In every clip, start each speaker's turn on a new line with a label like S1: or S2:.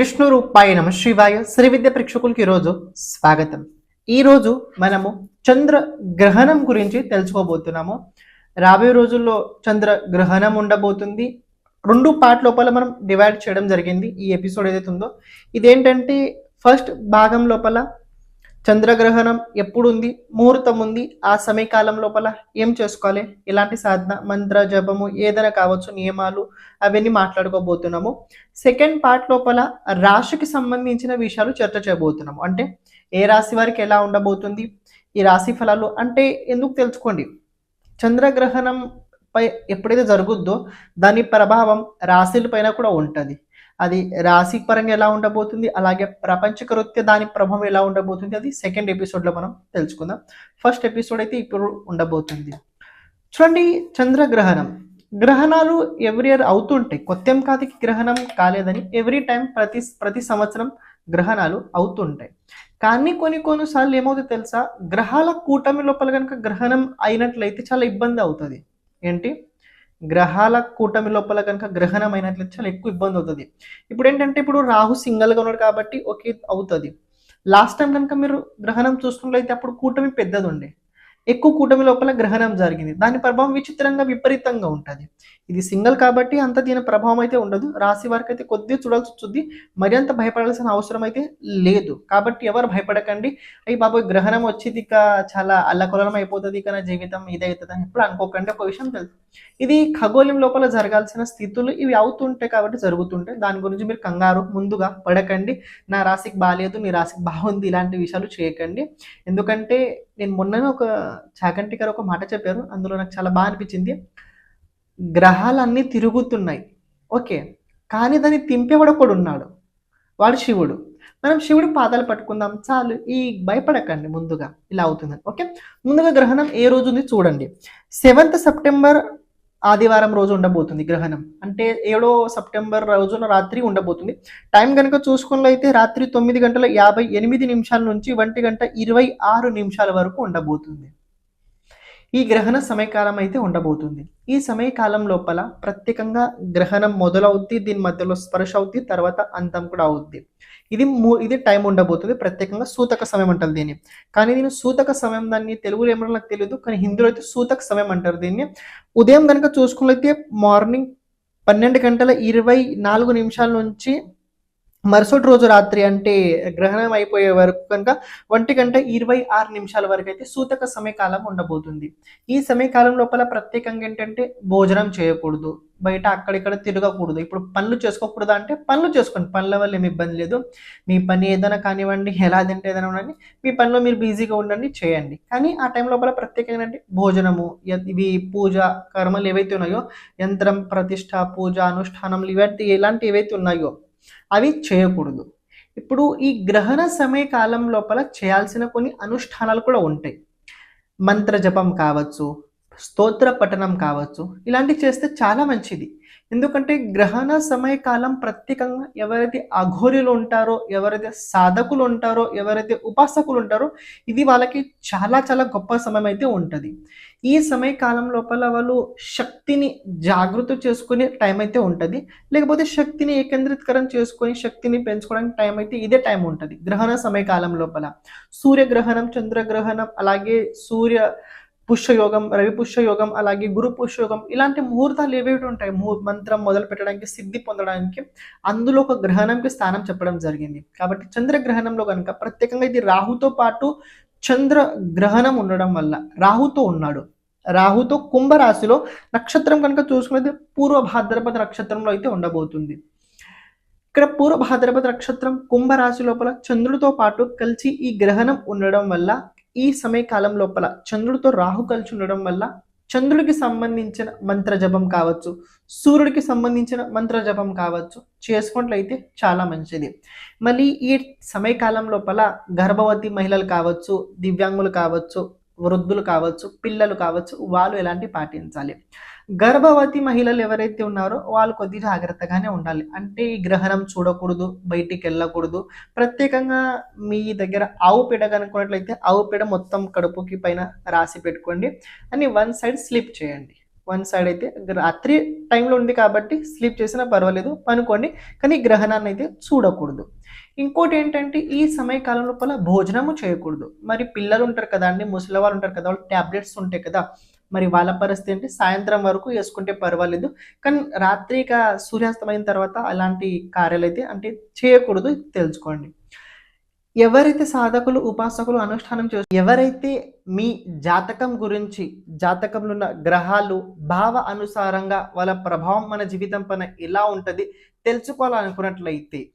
S1: విష్ణు రూపాయ నమ శివాయ శ్రీ విద్య ప్రేక్షకులకి ఈరోజు స్వాగతం. ఈరోజు మనము చంద్ర గ్రహణం గురించి తెలుసుకోబోతున్నాము. రాబోయే రోజుల్లో చంద్ర గ్రహణం ఉండబోతుంది. రెండు పార్ట్ లోపల మనం డివైడ్ చేయడం జరిగింది. ఈ ఎపిసోడ్ ఏదైతే ఉందో ఇదేంటంటే ఫస్ట్ భాగం లోపల చంద్రగ్రహణం ఎప్పుడు ఉంది ముహూర్తం ఉంది ఆ సమయకాలం లోపల ఏం చేసుకోవాలి? ఎలాంటి సాధన మంత్ర జపము ఏదైనా కావచ్చు నియమాలు అవన్నీ మాట్లాడుకోబోతున్నాము. సెకండ్ పార్ట్ లోపల రాశికి సంబంధించిన విషయాలు చర్చ చేయబోతున్నాము. అంటే ఏ రాశి వారికి ఎలా ఉండబోతుంది? ఈ రాశి ఫలాలు అంటే ఎందుకు తెలుసుకోండి? చంద్రగ్రహణం పై ఎప్పుడైతే జరుగుద్దో దాని ప్రభావం రాశిల పైన కూడా ఉంటుంది. అది రాశి పరంగా ఎలా ఉండబోతుంది అలాగే ప్రపంచ కృత్య దాని ప్రభావం ఎలా ఉండబోతుంది అది సెకండ్ ఎపిసోడ్లో మనం తెలుసుకుందాం. ఫస్ట్ ఎపిసోడ్ అయితే ఇప్పుడు ఉండబోతుంది. చూడండి చంద్రగ్రహణం. గ్రహణాలు ఎవ్రీ ఇయర్ అవుతుంటాయి. కొత్త ఏం కాదు గ్రహణం కాలేదని ఎవ్రీ టైం ప్రతి ప్రతి సంవత్సరం గ్రహణాలు అవుతుంటాయి. కానీ కొన్ని కొన్నిసార్లు ఏమవుతుంది తెలుసా? గ్రహాల కూటమి లోపల కనుక గ్రహణం అయినట్లయితే చాలా ఇబ్బంది అవుతుంది. ఏంటి? గ్రహాల కూటమి లోపల కనుక గ్రహణం అయినట్లయితే చాలా ఎక్కువ ఇబ్బంది అవుతుంది. ఇప్పుడు ఏంటంటే ఇప్పుడు రాహు సింగల్గా ఉన్నాడు కాబట్టి ఓకే అవుతుంది. లాస్ట్ టైం కనుక మీరు గ్రహణం చూస్తున్నట్లయితే అప్పుడు కూటమి పెద్దది ఉండే. ఎక్కువ కూటమి లోపల గ్రహణం జరిగింది. దాని ప్రభావం విచిత్రంగా విపరీతంగా ఉంటుంది. ఇది సింగల్ కాబట్టి అంత దీని ప్రభావం అయితే ఉండదు. రాశి వారికి అయితే కొద్దిగా చూడాల్సి వస్తుంది. మరింత భయపడాల్సిన అవసరం అయితే లేదు. కాబట్టి ఎవరు భయపడకండి. అయ్యి బాబోయ్ గ్రహణం వచ్చేది ఇక. చాలా అల్లకొలనం అయిపోతుంది ఇక నా జీవితం ఇదవుతుంది అని ఎప్పుడు అనుకోకండి. ఒక విషయం తెలుసు. ఇది ఖగోళం లోపల జరగాల్సిన స్థితులు ఇవి అవుతుంటాయి కాబట్టి జరుగుతుంటాయి. దాని గురించి మీరు కంగారు ముందుగా పడకండి. నా రాశికి బాగాలేదు నీ రాశికి బాగుంది ఇలాంటి విషయాలు చేయకండి. ఎందుకంటే నేను మొన్ననే ఒక చాకంటి గారు ఒక మాట చెప్పారు. అందులో నాకు చాలా బాగా అనిపించింది. గ్రహాలన్నీ తిరుగుతున్నాయి. ఓకే. కానీ దాన్ని తింపేవాడు ఒకడు ఉన్నాడు. వాడు శివుడు. మనం శివుడి పాదాలు పట్టుకుందాం. చాలు. ఈ భయపడకండి ముందుగా. ఇలా అవుతుందని ఓకే. ముందుగా గ్రహణం ఏ రోజు ఉంది చూడండి. సెవెంత్ సెప్టెంబర్ ఆదివారం రోజు ఉండబోతుంది గ్రహణం. అంటే ఏడో సెప్టెంబర్ రోజున రాత్రి ఉండబోతుంది. టైం కనుక చూసుకున్నట్లయితే రాత్రి తొమ్మిది గంటల యాభై ఎనిమిది నిమిషాల నుంచి ఒంటి గంట ఇరవై ఆరు నిమిషాల వరకు ఉండబోతుంది. ఈ గ్రహణ సమయకాలం అయితే ఉండబోతుంది. ఈ సమయకాలం లోపల ప్రత్యేకంగా గ్రహణం మొదలవుద్ది దీని మధ్యలో స్పర్శ అవుద్ది తర్వాత అంతం కూడా అవుద్ది. ఇది మూ- ఇది టైం ఉండబోతుంది. ప్రత్యేకంగా సూతక సమయం అంటారు దీన్ని. కానీ దీని సూతక సమయం దాన్ని తెలుగులో ఏమన్నా నాకు తెలియదు కానీ హిందీలో అయితే సూతక సమయం అంటారు దీన్ని. ఉదయం కనుక చూసుకున్నట్లయితే మార్నింగ్ పన్నెండు గంటల ఇరవై నాలుగు నిమిషాల నుంచి మరుసటి రోజు రాత్రి అంటే గ్రహణం అయిపోయే వరకు కనుక ఒంటి గంట ఇరవై ఆరు నిమిషాల వరకు అయితే సూతక సమయకాలం ఉండబోతుంది. ఈ సమయకాలం లోపల ప్రత్యేకంగా ఏంటంటే భోజనం చేయకూడదు. బయట అక్కడిక్కడ తిరగకూడదు. ఇప్పుడు పనులు చేసుకోకూడదు అంటే పనులు చేసుకోండి. పనుల వల్ల ఏమి ఇబ్బంది లేదు. మీ పని ఏదైనా కానివ్వండి ఎలా తింటే ఏదైనా ఉండండి మీ పనిలో మీరు బిజీగా ఉండండి చేయండి. కానీ ఆ టైం లోపల ప్రత్యేకంగా అంటే భోజనము ఇవి పూజ కర్మలు ఏవైతే ఉన్నాయో యంత్రం ప్రతిష్ట పూజ అనుష్ఠానములు ఇవంటి ఎలాంటి ఏవైతే ఉన్నాయో అవి చేయకూడదు. ఇప్పుడు ఈ గ్రహణ సమయ కాలం లోపల చేయాల్సిన కొన్ని అనుష్ఠానాలు కూడా ఉంటాయి. మంత్ర జపం కావచ్చు స్తోత్ర పఠనం కావచ్చు. ఇలాంటివి చేస్తే చాలా మంచిది. ఎందుకంటే గ్రహణ సమయకాలం ప్రత్యేకంగా ఎవరైతే అఘోరులు ఉంటారో ఎవరైతే సాధకులు ఉంటారో ఎవరైతే ఉపాసకులు ఉంటారో ఇది వాళ్ళకి చాలా చాలా గొప్ప సమయం అయితే ఉంటుంది. ఈ సమయకాలం లోపల వాళ్ళు శక్తిని జాగృత చేసుకునే టైం అయితే ఉంటుంది. లేకపోతే శక్తిని ఏకేంద్రీకరణ చేసుకొని శక్తిని పెంచుకోవడానికి టైం అయితే ఇదే టైం ఉంటుంది. గ్రహణ సమయకాలం లోపల. సూర్యగ్రహణం చంద్రగ్రహణం అలాగే సూర్య పుష్యయోగం రవి పుష్యయోగం అలాగే గురు పుష్యయోగం ఇలాంటి ముహూర్తాలు ఏవేవి ఉంటాయి? మంత్రం మొదలు పెట్టడానికి సిద్ధి పొందడానికి అందులో ఒక గ్రహణంకి స్థానం చెప్పడం జరిగింది. కాబట్టి చంద్రగ్రహణంలో కనుక ప్రత్యేకంగా ఇది రాహుతో పాటు చంద్ర గ్రహణం ఉండడం వల్ల రాహుతో ఉన్నాడు. రాహుతో కుంభరాశిలో నక్షత్రం కనుక చూసుకున్నది పూర్వ భాద్రపద నక్షత్రంలో అయితే ఉండబోతుంది. ఇక్కడ పూర్వ భాద్రపద నక్షత్రం కుంభరాశి లోపల చంద్రుడితో పాటు కలిసి ఈ గ్రహణం ఉండడం వల్ల ఈ సమయకాలం లోపల చంద్రుడితో రాహు కలిసి ఉండడం వల్ల చంద్రుడికి సంబంధించిన మంత్ర జపం కావచ్చు సూర్యుడికి సంబంధించిన మంత్ర జపం కావచ్చు చేసుకున్నట్లయితే చాలా మంచిది. మళ్ళీ ఈ సమయకాలం లోపల గర్భవతి మహిళలు కావచ్చు దివ్యాంగులు కావచ్చు వృద్ధులు కావచ్చు పిల్లలు కావచ్చు వాళ్ళు ఎలాంటి పాటించాలి? గర్భవతి మహిళలు ఎవరైతే ఉన్నారో వాళ్ళు కొద్ది జాగ్రత్తగానే ఉండాలి. అంటే ఈ గ్రహణం చూడకూడదు బయటికి వెళ్ళకూడదు. ప్రత్యేకంగా మీ దగ్గర ఆవు పిడ కనుక్కున్నట్లయితే ఆవు పిడ మొత్తం కడుపుకి పైన రాసి పెట్టుకోండి. అని వన్ సైడ్ స్లిప్ చేయండి. వన్ సైడ్ అయితే రాత్రి టైంలో ఉంది కాబట్టి స్లీప్ చేసినా పర్వాలేదు పనుకోండి. కానీ గ్రహణాన్ని అయితే చూడకూడదు. ఇంకోటి ఏంటంటే ఈ సమయకాలం లోపల భోజనము చేయకూడదు. మరి పిల్లలు ఉంటారు కదా అండి ముసలి వాళ్ళు ఉంటారు కదా వాళ్ళు ట్యాబ్లెట్స్ ఉంటాయి కదా. మరి వాళ్ళ పరిస్థితి ఏంటి? సాయంత్రం వరకు వేసుకుంటే పర్వాలేదు. కానీ రాత్రి ఇక సూర్యాస్తమైన తర్వాత అలాంటి కార్యాలు అయితే అంటే చేయకూడదు తెలుసుకోండి. ఎవరైతే సాధకులు ఉపాసకులు అనుష్ఠానం చేస్తారు ఎవరైతే మీ జాతకం గురించి జాతకంలో ఉన్న గ్రహాలు భావ అనుసారంగా వాళ్ళ ప్రభావం మన జీవితం పైన ఎలా ఉంటుంది తెలుసుకోవాలనుకున్నట్లయితే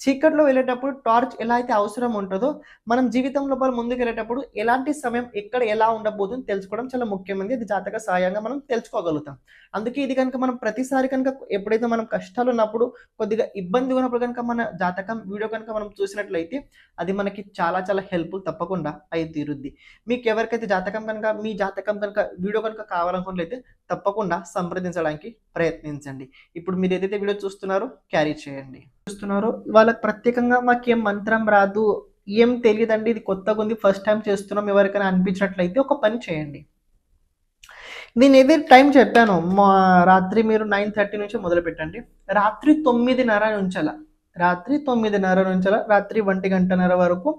S1: చీకట్లో వెళ్ళేటప్పుడు టార్చ్ ఎలా అయితే అవసరం ఉంటుందో మనం జీవితం లోపల ముందుకు వెళ్ళేటప్పుడు ఎలాంటి సమయం ఎక్కడ ఎలా ఉండబోతుందో తెలుసుకోవడం చాలా ముఖ్యమైనది. ఇది జాతక సహాయంగా మనం తెలుసుకోగలుగుతాం. అందుకే ఇది కనుక మనం ప్రతిసారి కనుక ఎప్పుడైతే మనం కష్టాలు ఉన్నప్పుడు కొద్దిగా ఇబ్బంది ఉన్నప్పుడు కనుక మన జాతకం వీడియో కనుక మనం చూసినట్లయితే అది మనకి చాలా చాలా హెల్ప్ఫుల్ తప్పకుండా అయి తీరుద్ది. మీకు ఎవరికైతే జాతకం కనుక మీ జాతకం కనుక వీడియో కనుక కావాలనుకున్నట్లయితే తప్పకుండా సంప్రదించడానికి ప్రయత్నించండి. ఇప్పుడు మీరు ఏదైతే వీడియో చూస్తున్నారో క్యారీ చేయండి. చూస్తున్నారో వాళ్ళకి ప్రత్యేకంగా మాకేం మంత్రం రాదు ఏం తెలియదండి ఇది కొత్తగా ఉంది ఫస్ట్ టైం చేస్తున్నాం ఎవరికైనా అనిపించినట్లయితే ఒక పని చేయండి. నేను ఏదైతే టైం చెప్పాను మా రాత్రి మీరు నైన్ థర్టీ నుంచి మొదలు పెట్టండి. రాత్రి తొమ్మిదిన్నర నుంచల రాత్రి తొమ్మిదిన్నర నుంచల రాత్రి ఒంటి గంటన్నర వరకు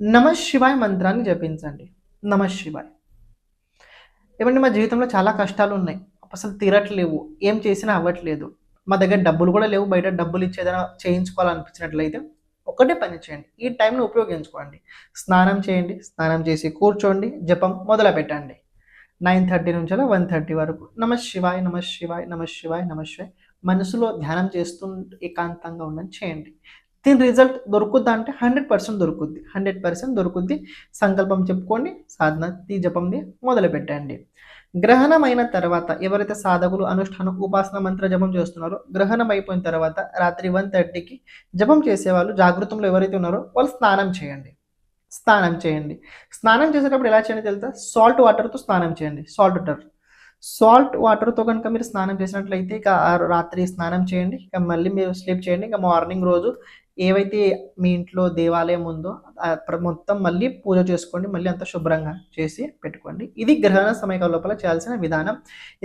S1: నమ శివాయ్ మంత్రాన్ని జపించండి. నమ శివాయ్. ఏమంటే మా జీవితంలో చాలా కష్టాలు ఉన్నాయి అసలు తీరట్లేవు. ఏం చేసినా అవ్వట్లేదు. మా దగ్గర డబ్బులు కూడా లేవు. బయట డబ్బులు ఇచ్చేదైనా చేయించుకోవాలనిపించినట్లయితే ఒకటే పని చేయండి. ఈ టైంను ఉపయోగించుకోండి. స్నానం చేయండి. స్నానం చేసి కూర్చోండి. జపం మొదలు పెట్టండి నైన్ థర్టీ నుంచి వన్ థర్టీ వరకు నమ శివాయ్ నమ శివాయ్ నమ శివాయ్ నమ శివాయ్. మనసులో ధ్యానం చేస్తూ ఏకాంతంగా ఉండని చేయండి. దీని రిజల్ట్ దొరుకుద్దా అంటే హండ్రెడ్ పర్సెంట్ దొరుకుద్ది. హండ్రెడ్ పర్సెంట్ దొరుకుద్ది. సంకల్పం చెప్పుకోండి. సాధన ఈ జపంది మొదలు పెట్టండి. గ్రహణం అయిన తర్వాత ఎవరైతే సాధకులు అనుష్ఠానం ఉపాసన మంత్ర జపం చేస్తున్నారో గ్రహణం అయిపోయిన తర్వాత రాత్రి వన్ థర్టీకి జపం చేసేవాళ్ళు జాగృతంలో ఎవరైతే ఉన్నారో వాళ్ళు స్నానం చేయండి. స్నానం చేయండి. స్నానం చేసేటప్పుడు ఎలా చేయండి తెలుసా? సాల్ట్ వాటర్తో స్నానం చేయండి. సాల్ట్ వాటర్ సాల్ట్ వాటర్తో కనుక మీరు స్నానం చేసినట్లయితే ఇక రాత్రి స్నానం చేయండి. ఇక మళ్ళీ మీరు స్లీప్ చేయండి. ఇక మార్నింగ్ రోజు ఏవైతే మీ ఇంట్లో దేవాలయం ఉందో మొత్తం మళ్ళీ పూజ చేసుకోండి మళ్ళీ అంత శుభ్రంగా చేసి పెట్టుకోండి. ఇది గ్రహణ సమయ లోపల చేయాల్సిన విధానం.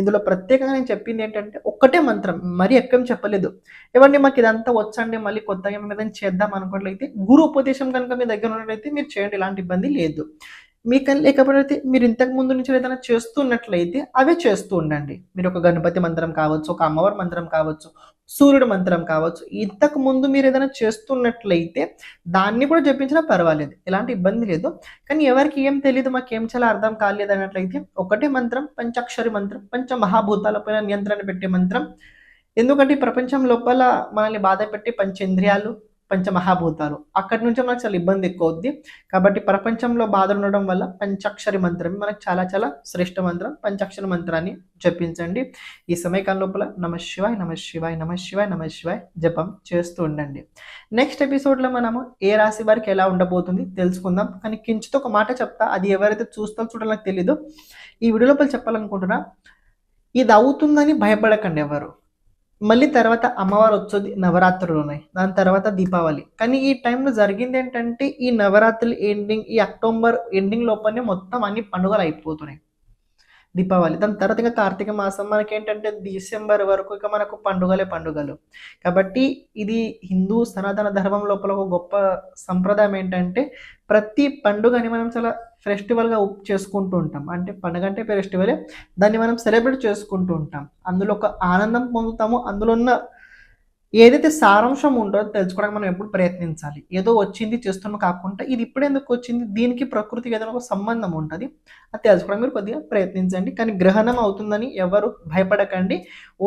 S1: ఇందులో ప్రత్యేకంగా నేను చెప్పింది ఏంటంటే ఒక్కటే మంత్రం మరీ ఎక్కువ చెప్పలేదు. ఇవ్వండి మాకు ఇదంతా వచ్చండి మళ్ళీ కొత్తగా ఏదైనా చేద్దాం అనుకున్నట్లయితే గురు ఉపదేశం కనుక మీ దగ్గర ఉన్నట్లయితే మీరు చేయండి ఎలాంటి ఇబ్బంది లేదు. మీకు లేకపోతే మీరు ఇంతకు ముందు నుంచి ఏదైనా చేస్తున్నట్లయితే అవే చేస్తూ ఉండండి. మీరు ఒక గణపతి మంత్రం కావచ్చు ఒక అమ్మవారి మంత్రం కావచ్చు సూర్యుడు మంత్రం కావచ్చు. ఇంతకు ముందు మీరు ఏదైనా చేస్తున్నట్లయితే దాన్ని కూడా జపించినా పర్వాలేదు. ఎలాంటి ఇబ్బంది లేదు. కానీ ఎవరికి ఏం తెలియదు మాకు ఏం చాలా అర్థం కాలేదు అన్నట్లయితే ఒకటే మంత్రం పంచాక్షరి మంత్రం పంచ మహాభూతాలపైన నియంత్రణ పెట్టే మంత్రం. ఎందుకంటే ప్రపంచం లోపల మనల్ని బాధ పెట్టే పంచేంద్రియాలు పంచమహాభూతాలు. అక్కడి నుంచి మనకు చాలా ఇబ్బంది ఎక్కువ అవుద్ది కాబట్టి ప్రపంచంలో బాధ ఉండడం వల్ల పంచాక్షరి మంత్రం మనకు చాలా చాలా శ్రేష్ట మంత్రం. పంచాక్షరి మంత్రాన్ని జపించండి. ఈ సమయకాలం లోపల నమ శివాయ్ నమ శివాయ్ నమ శివాయ్ నమ శివాయ్ జపం చేస్తూ ఉండండి. నెక్స్ట్ ఎపిసోడ్లో మనము ఏ రాశి వారికి ఎలా ఉండబోతుంది తెలుసుకుందాం. కానీ కించితో ఒక మాట చెప్తా. అది ఎవరైతే చూస్తాం చూడాలని తెలీదు. ఈ వీడియో లోపల చెప్పాలనుకుంటున్నా ఇది అవుతుందని భయపడకండి ఎవరు. మళ్ళీ తర్వాత అమ్మవారు వచ్చేది నవరాత్రులు ఉన్నాయి దాని తర్వాత దీపావళి. కానీ ఈ టైంలో జరిగింది ఏంటంటే ఈ నవరాత్రులు ఎండింగ్ ఈ అక్టోబర్ ఎండింగ్ లోపలనే మొత్తం అన్ని పండుగలు అయిపోతున్నాయి. దీపావళి. దాని తర్వాత ఇంకా కార్తీక మాసం మనకేంటంటే డిసెంబర్ వరకు ఇక మనకు పండుగలే పండుగలు. కాబట్టి ఇది హిందూ సనాతన ధర్మం లోపల ఒక గొప్ప సంప్రదాయం ఏంటంటే ప్రతి పండుగని మనం చాలా ఫెస్టివల్గా చేసుకుంటూ ఉంటాం. అంటే పండుగ అంటే ఫెస్టివలే దాన్ని మనం సెలబ్రేట్ చేసుకుంటూ ఉంటాం. అందులో ఒక ఆనందం పొందుతాము. అందులో ఉన్న ఏదైతే సారాంశం ఉందో తెలుసుకోవడానికి మనం ఎప్పుడు ప్రయత్నించాలి. ఏదో వచ్చింది చేస్తున్నాం కాకుండా ఇది ఇప్పుడు ఎందుకు వచ్చింది? దీనికి ప్రకృతికి ఏదైనా ఒక సంబంధం ఉంటుంది. అది తెలుసుకోవడానికి మీరు కొద్దిగా ప్రయత్నించండి. కానీ గ్రహణం అవుతుందని ఎవరు భయపడకండి.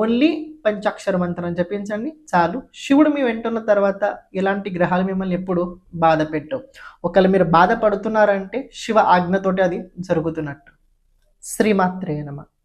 S1: ఓన్లీ పంచాక్షర మంత్రం జపించండి చాలు. శివుడు మీ వెంటున్న తర్వాత ఎలాంటి గ్రహాలు మిమ్మల్ని ఎప్పుడు బాధ పెట్టవు. ఒకవేళ మీరు బాధపడుతున్నారంటే శివ ఆజ్ఞతోటి అది జరుగుతున్నట్టు. శ్రీమాత్రే నమ.